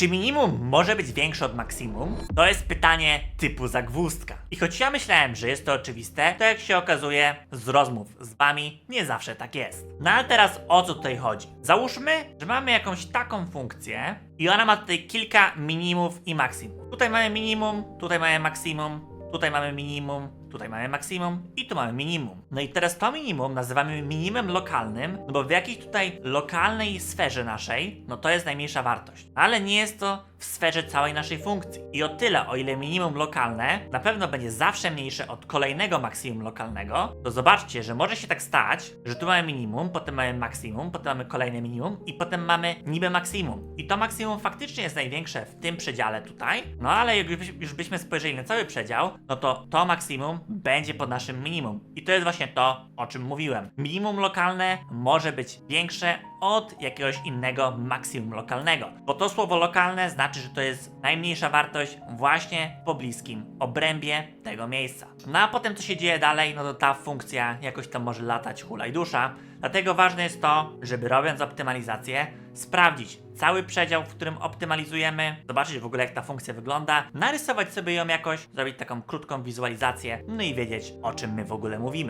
Czy minimum może być większe od maksimum? To jest pytanie typu zagwózdka. I choć ja myślałem, że jest to oczywiste, to jak się okazuje, z rozmów z wami nie zawsze tak jest. No ale teraz o co tutaj chodzi? Załóżmy, że mamy jakąś taką funkcję i ona ma tutaj kilka minimów i maksimum. Tutaj mamy minimum, tutaj mamy maksimum, tutaj mamy minimum, tutaj mamy maksimum i tu mamy minimum. No i teraz to minimum nazywamy minimum lokalnym, no bo w jakiejś tutaj lokalnej sferze naszej, no to jest najmniejsza wartość. Ale nie jest to w sferze całej naszej funkcji. I o tyle, o ile minimum lokalne na pewno będzie zawsze mniejsze od kolejnego maksimum lokalnego, to zobaczcie, że może się tak stać, że tu mamy minimum, potem mamy maksimum, potem mamy kolejne minimum i potem mamy niby maksimum. I to maksimum faktycznie jest największe w tym przedziale tutaj, no ale jak już, byśmy spojrzeli na cały przedział, no to to maksimum będzie pod naszym minimum. I to jest właśnie to, o czym mówiłem. Minimum lokalne może być większe od jakiegoś innego maksimum lokalnego. Bo to słowo lokalne znaczy, że to jest najmniejsza wartość właśnie w pobliskim obrębie tego miejsca. No a potem co się dzieje dalej, no to ta funkcja jakoś tam może latać hula i dusza. Dlatego ważne jest to, żeby robiąc optymalizację, sprawdzić cały przedział, w którym optymalizujemy, zobaczyć w ogóle jak ta funkcja wygląda, narysować sobie ją jakoś, zrobić taką krótką wizualizację, no i wiedzieć o czym my w ogóle mówimy.